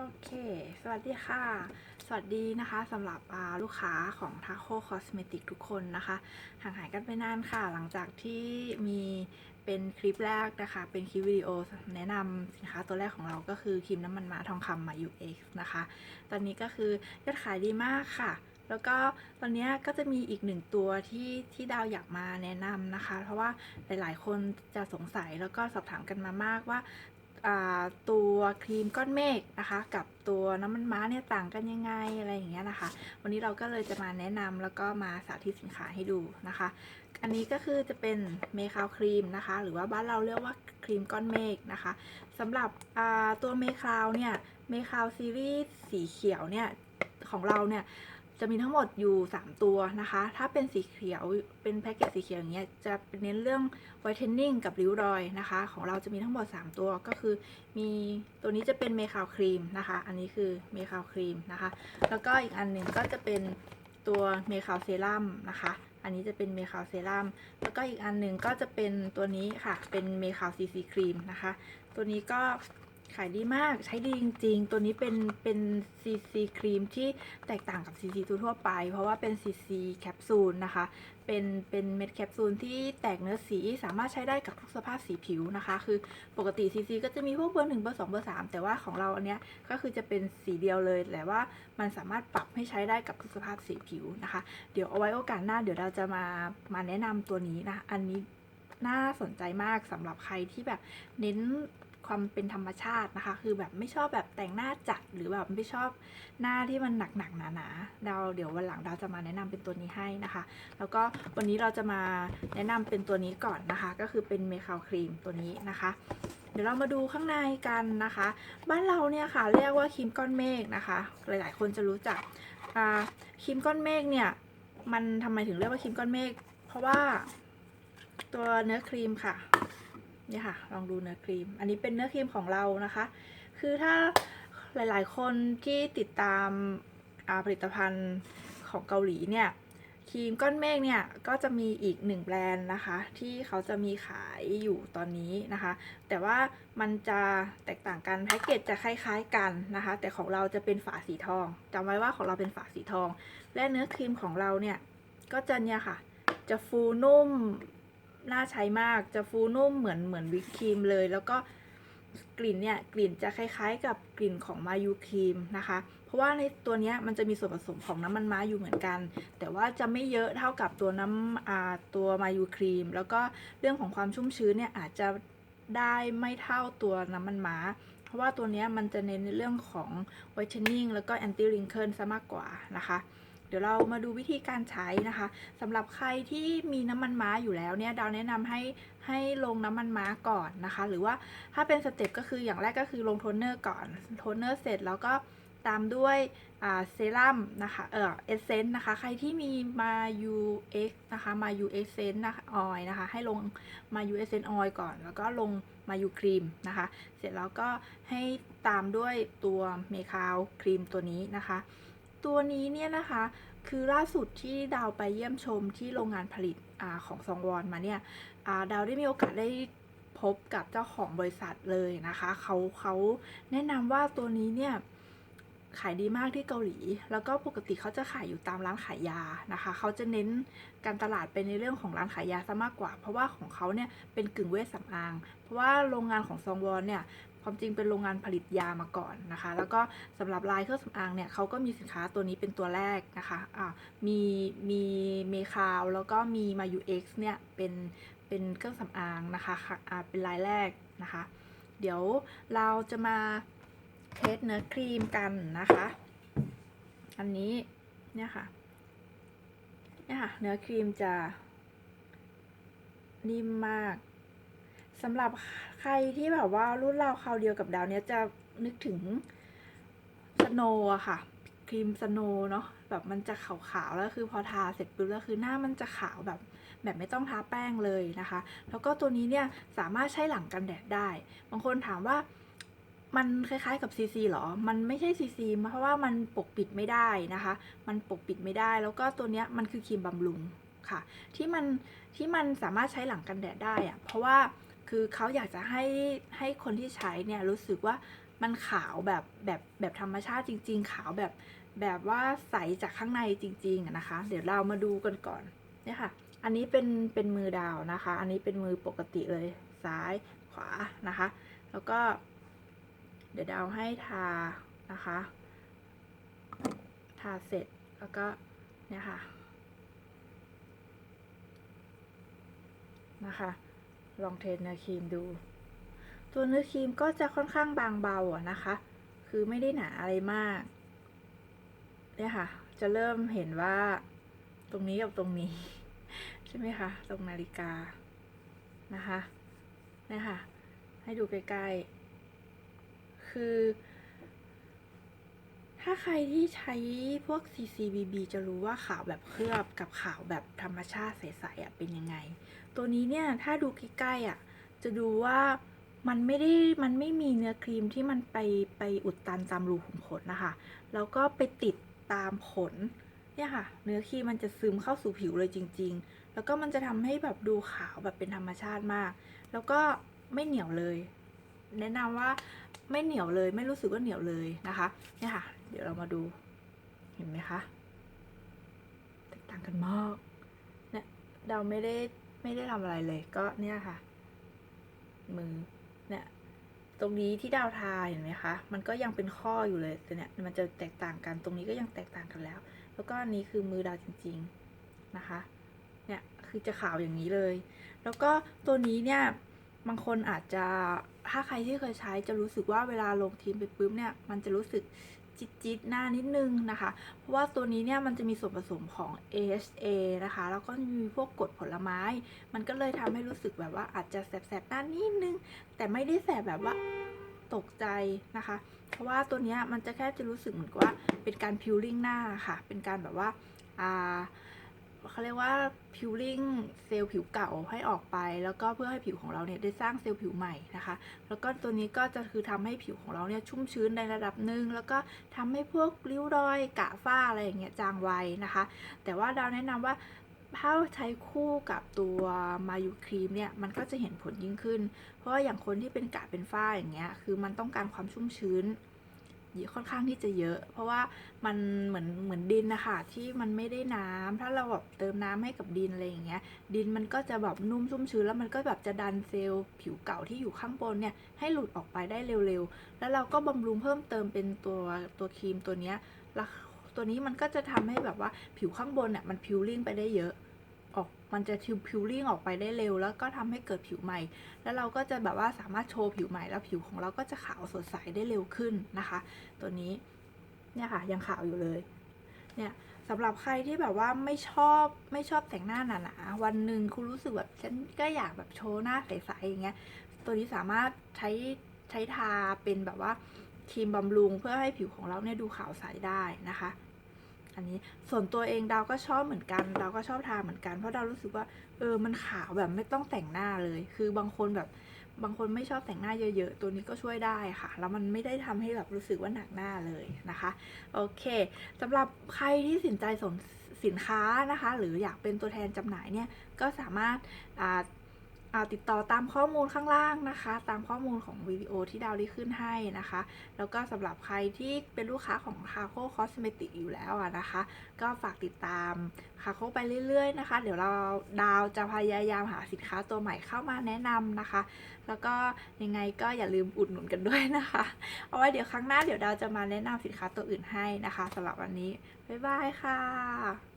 โอเค สวัสดีค่ะ สวัสดีนะคะสำหรับลูกค้าของ Taco Cosmetic ทุกคนนะคะ ห่างหายกันไปนานค่ะ หลังจากที่มีเป็นคลิปแรกนะคะ เป็นคลิปวิดีโอแนะนำสินค้าตัวแรกของเราก็คือครีมน้ำมันมาทองคำมา UX นะคะ ตอนนี้ก็คือยอดขายดีมากค่ะ แล้วก็ตอนนี้ก็จะมีอีกหนึ่งตัวที่ที่ดาวอยากมาแนะนำนะคะ เพราะว่าหลายๆ คนจะสงสัยแล้วก็สอบถามกันมามากว่า ตัวครีมก้อนเมฆนะคะ กับตัวน้ำมันม้าเนี่ยต่างกันยังไงอะไรอย่างเงี้ยนะคะ วันนี้เราก็เลยจะมาแนะนำแล้วก็มาสาธิตสินค้าให้ดูนะคะ อันนี้ก็คือจะเป็นเมคาวครีมนะคะ หรือว่าบ้านเราเรียกว่าครีมก้อนเมฆนะคะสำหรับตัวเมคาวเนี่ยเมคาวซีรีส์สีเขียวเนี่ยของเราเนี่ย จะมีทั้งหมดอยู่ 3 ตัวนะคะ ถ้าเป็นสีเขียว เป็นแพ็กเกจสีเขียวอย่างเงี้ย จะเน้นเรื่องไวท์เทนนิ่งกับริ้วรอยนะคะ ของเราจะมีทั้งหมด 3 ตัว ก็คือ มีตัวนี้จะเป็นเมคาวครีมนะคะ อันนี้คือเมคาวครีมนะคะ แล้วก็อีกอันหนึ่งก็จะเป็นตัวเมคาวเซรั่มนะคะ อันนี้จะเป็นเมคาวเซรั่ม แล้วก็อีกอันหนึ่งก็จะเป็นตัวนี้ค่ะ เป็นเมคาวซีซีครีมนะคะ ตัวนี้ก็ ขายดีมากใช้ดีจริง ๆ ตัวนี้เป็นเป็นซีซีครีมที่แตกต่างกับซีซีทั่วไป เพราะว่าเป็นซีซีแคปซูลนะคะ เป็นเป็นเม็ดแคปซูลที่แตกเนื้อสีสามารถใช้ได้กับทุกสภาพสีผิวนะคะ คือปกติซีซีก็จะมีพวกเบอร์หนึ่งเบอร์สองเบอร์สามแต่ว่าของเราอันเนี้ยก็คือจะเป็นสีเดียวเลยแต่ว่ามันสามารถปรับให้ใช้ได้กับทุกสภาพสีผิวนะคะ เดี๋ยวเอาไว้โอกาสหน้าเดี๋ยวเราจะมามาแนะนำตัวนี้นะอันนี้ น่าสนใจมากสำหรับใครที่แบบเน้นความเป็นธรรมชาตินะคะ คือแบบไม่ชอบแบบแต่งหน้าจัดหรือแบบไม่ชอบหน้าที่มันหนักๆหนาๆเราเดี๋ยววันหลังเราจะมาแนะนำเป็นตัวนี้ให้นะคะ แล้วก็วันนี้เราจะมาแนะนำเป็นตัวนี้ก่อนนะคะ ก็คือเป็นเมคาวครีมตัวนี้นะคะ เดี๋ยวเรามาดูข้างในกันนะคะ บ้านเราเนี่ยค่ะเรียกว่าครีมก้อนเมฆนะคะ หลายๆ คนจะรู้จักครีมก้อนเมฆเนี่ยมันทำไมถึงเรียกว่าครีมก้อนเมฆเพราะว่า ตัวเนื้อครีมค่ะนี่ค่ะ ลองดูเนื้อครีม อันนี้เป็นเนื้อครีมของเรานะคะ คือถ้าหลาย ๆ คนที่ติดตามผลิตภัณฑ์ของเกาหลีเนี่ยครีมก้อนเมฆเนี่ยก็จะมีอีกหนึ่งแบรนด์นะคะ ที่เขาจะมีขายอยู่ตอนนี้นะคะ แต่ว่ามันจะแตกต่างกันแพ็กเกจจะคล้ายๆกันนะคะ แต่ของเราจะเป็นฝาสีทองจำไว้ว่าของเราเป็นฝาสีทอง และเนื้อครีมของเราเนี่ยก็จะเนี่ยค่ะ จะฟูนุ่ม น่าใช้มากจะฟูนุ่มเหมือนเหมือนวิปครีมเลย แล้วก็กลิ่นเนี่ยกลิ่นจะคล้าย ๆ กับกลิ่นของมายูครีมนะคะ เพราะว่าในตัวเนี้ยมันจะมีส่วนผสมของน้ำมันมาอยู่เหมือนกัน แต่ว่าจะไม่เยอะเท่ากับตัวน้ำอ่าตัวมายูครีม แล้วก็เรื่องของความชุ่มชื้นเนี่ยอาจจะได้ไม่เท่าตัวน้ำมันม้า เพราะว่าตัวเนี้ยมันจะเน้นในเรื่องของ whitening แล้วก็ anti wrinkle ซะมากกว่านะคะ เดี๋ยวเรามาดูวิธีการใช้นะคะสำหรับใครที่มีน้ำมันม้าอยู่แล้วเนี่ยดาวแนะนำให้ให้ลงน้ำมันม้าก่อนนะคะ หรือว่าถ้าเป็นสเต็ปก็คืออย่างแรกก็คือลงโทนเนอร์ก่อนโทนเนอร์เสร็จแล้วก็ตามด้วยเซรั่มนะคะ เออเอเซนต์นะคะ ใครที่มีมา UX นะคะ มา UX เซนนะคะออยนะคะ ให้ลงมา UX เซนต์ออยก่อน แล้วก็ลงมายูครีมนะคะ เสร็จแล้วก็ให้ตามด้วยตัวเมคาวครีมตัวนี้นะคะ ตัวนี้เนี่ยนะคะคือล่าสุดที่ดาวไปเยี่ยมชมที่โรงงานผลิตอของซองวอนมาเนี่ยาดาวได้มีโอกาสได้พบกับเจ้าของบริษัทเลยนะคะเขาเขาแนะนำว่าตัวนี้เนี่ยขายดีมากที่เกาหลี แล้วก็ปกติเขาจะขายอยู่ตามร้านขายยานะคะ เขาจะเน้นการตลาดไปในเรื่องของร้านขายยาซะมากกว่า เพราะว่าของเขาเนี่ยเป็นกึ่งเวชสำอาง เพราะว่าโรงงานของซองวอนเนี่ย ความจริงเป็นโรงงานผลิตยามาก่อนนะคะ แล้วก็สำหรับลายเครื่องสำอางเนี่ยเขาก็มีสินค้าตัวนี้เป็นตัวแรกนะคะอ่ามีมีเมคาวแล้วก็มีมา UX เอ็กซ์เนี่ยเป็นเป็นเครื่องสำอางนะคะะอ่าเป็นลายแรกนะคะ เดี๋ยวเราจะมาเทสเนื้อครีมกันนะคะ อันนี้เนี่ยค่ะเนี่ยค่ะ เนื้อครีมจะนิ่มมาก สำหรับใครที่แบบว่ารุ่นเราคราวเดียวกับดาวเนี้ยจะนึกถึงสโนว์อะค่ะ ครีมสโนว์เนาะแบบมันจะขาวๆแล้วคือพอทาเสร็จปุ๊บแล้วคือหน้ามันจะขาวแบบแบบไม่ต้องทาแป้งเลยนะคะ แล้วก็ตัวนี้เนี่ยสามารถใช้หลังกันแดดได้ บางคนถามว่ามันคล้ายๆกับซีซีหรอ มันไม่ใช่ซีซีเพราะว่ามันปกปิดไม่ได้นะคะ มันปกปิดไม่ได้ แล้วก็ตัวเนี้ยมันคือครีมบำรุงค่ะ ที่มันที่มันสามารถใช้หลังกันแดดได้อะเพราะว่า คือเขาอยากจะให้ให้คนที่ใช้เนี่ยรู้สึกว่ามันขาวแบบแบบแบบธรรมชาติจริง ๆ ขาวแบบแบบว่าใสจากข้างในจริงๆนะคะ เดี๋ยวเรามาดูกันก่อนเนี่ยค่ะ อันนี้เป็นเป็นมือดาวนะคะ อันนี้เป็นมือปกติเลยซ้ายขวานะคะ แล้วก็ เดี๋ยวดาวให้ทานะคะ ทาเสร็จแล้วก็เนี่ยค่ะนะคะ ลองเทสเนื้อครีมดู ตัวเนื้อครีมก็จะค่อนข้างบางเบาอะนะคะ คือไม่ได้หนาอะไรมาก เนี่ยค่ะ จะเริ่มเห็นว่า ตรงนี้กับตรงนี้ ใช่ไหมคะ ตรงนาฬิกา นะคะเนี่ยค่ะ ให้ดูใกล้ๆ คือ ถ้าใครที่ใช้พวก CCBB จะรู้ว่าขาวแบบเคลือบกับขาวแบบธรรมชาติใสๆอะเป็นยังไง ตัวนี้เนี่ยถ้าดูใกล้ๆอะจะดูว่ามันไม่ได้มันไม่มีเนื้อครีมที่มันไปไปอุดตันตามรูขุมขนนะคะ แล้วก็ไปติดตามขนเนี่ยค่ะ เนื้อครีมมันจะซึมเข้าสู่ผิวเลยจริง ๆ แล้วก็มันจะทำให้แบบดูขาวแบบเป็นธรรมชาติมาก แล้วก็ไม่เหนียวเลย แนะนำว่า ไม่เหนียวเลย ไม่รู้สึกว่าเหนียวเลยนะคะเนี่ยค่ะ เดี๋ยวเรามาดูเห็นไหมคะแตกต่างกันมากเนี่ยเราไม่ได้ไม่ได้ทำอะไรเลยก็เนี่ยค่ะ มือเนี่ยตรงนี้ที่ดาวทาเห็นไหมคะ มันก็ยังเป็นข้ออยู่เลยแต่เนี่ยมันจะแตกต่างกัน ตรงนี้ก็ยังแตกต่างกันแล้ว แล้วก็อันนี้คือมือดาวจริง ๆนะคะ เนี่ยคือจะขาวอย่างนี้เลย แล้วก็ตัวนี้เนี่ยบางคนอาจจะ ถ้าใครที่เคยใช้จะรู้สึกว่าเวลาลงทีมไปปุ๊บเนี่ย มันจะรู้สึกจิตจิตหน้านิดนึงนะคะ เพราะว่าตัวนี้เนี่ยมันจะมีส่วนผสมของ AHA นะคะ แล้วก็มีพวกกรดผลไม้ มันก็เลยทำให้รู้สึกแบบว่าอาจจะแสบๆหน้านิดนึง แต่ไม่ได้แสบแบบว่าตกใจนะคะ เพราะว่าตัวนี้มันจะแค่จะรู้สึกเหมือนกับว่าเป็นการพิวลิ่งหน้าค่ะ เป็นการแบบว่าอ่า เขาเรียกว่าพิวลิ่งเซลล์ผิวเก่าให้ออกไป แล้วก็เพื่อให้ผิวของเราเนี่ยได้สร้างเซลล์ผิวใหม่นะคะ แล้วก็ตัวนี้ก็จะคือทำให้ผิวของเราเนี่ยชุ่มชื้นในระดับหนึ่งแล้วก็ทำให้พวกริ้วรอยกระฝ้าอะไรอย่างเงี้ยจางไวนะคะ แต่ว่าดาแนะนำว่าถ้าใช้คู่กับตัวมายูครีมเนี่ยมันก็จะเห็นผลยิ่งขึ้น เพราะว่าอย่างคนที่เป็นกระเป็นฝ้าอย่างเงี้ยคือมันต้องการความชุ่มชื้น ค่อนข้างที่จะเยอะ เพราะว่ามันเหมือนเหมือนดินนะคะที่มันไม่ได้น้ำถ้าเราแบบเติมน้ำให้กับดินอะไรอย่างเงี้ย ดินมันก็จะแบบนุ่มชุ่มชื้นแล้วมันก็แบบจะดันเซลล์ผิวเก่าที่อยู่ข้างบนเนี่ยให้หลุดออกไปได้เร็วๆ แล้วเราก็บำรุงเพิ่มเติมเป็นตัวตัวครีมตัวเนี้ยตัวนี้มันก็จะทำให้แบบว่าผิวข้างบนเนี่ยมันพิวลิ่งไปได้เยอะ ออกมันจะทิวพิวลิ่งออกไปได้เร็ว แล้วก็ทำให้เกิดผิวใหม่ แล้วเราก็จะแบบว่าสามารถโชว์ผิวใหม่แล้วผิวของเราก็จะขาวสดใสได้เร็วขึ้นนะคะ ตัวนี้เนี่ยค่ะยังขาวอยู่เลยเนี่ยสำหรับใครที่แบบว่าไม่ชอบไม่ชอบแต่งหน้าหนาๆวันหนึ่งคุณรู้สึกแบบฉันก็อยากแบบโชว์หน้าใสๆอย่างเงี้ยตัวนี้สามารถใช้ใช้ทาเป็นแบบว่าครีมบำรุงเพื่อให้ผิวของเราเนี่ยดูขาวใสได้นะคะ อันนี้ส่วนตัวเองดาวก็ชอบเหมือนกันดาวก็ชอบทาเหมือนกันเพราะดาวรู้สึกว่า เออมันขาวแบบไม่ต้องแต่งหน้าเลย คือบางคนแบบบางคนไม่ชอบแต่งหน้าเยอะ ๆ ตัวนี้ก็ช่วยได้ค่ะ แล้วมันไม่ได้ทำให้แบบรู้สึกว่าหนักหน้าเลยนะคะ โอเคสำหรับใครที่สินใจสนสินค้านะคะ หรืออยากเป็นตัวแทนจำหน่ายเนี่ย ก็สามารถ ติดต่อตามข้อมูลข้างล่างนะคะ ตามข้อมูลของวิดีโอที่ดาวได้ขึ้นให้นะคะ แล้วก็สำหรับใครที่เป็นลูกค้าของ c a c o Cosmetic อยู่แล้วนะคะ ก็ฝากติดตาม c a c o ไปเรื่อยๆนะคะ เดี๋ยวเราดาวจะพยายามหาสินค้าตัวใหม่เข้ามาแนะนำนะคะ แล้วก็ยังไงก็อย่าลืมอุดหนุนกันด้วยนะคะ เอาไว้เดี๋ยวครั้งหน้าเดี๋ยวดาวจะมาแนะนำสินค้าตัวอื่นให้นะคะสำหรับวันนี้บ๊ายบายค่ะ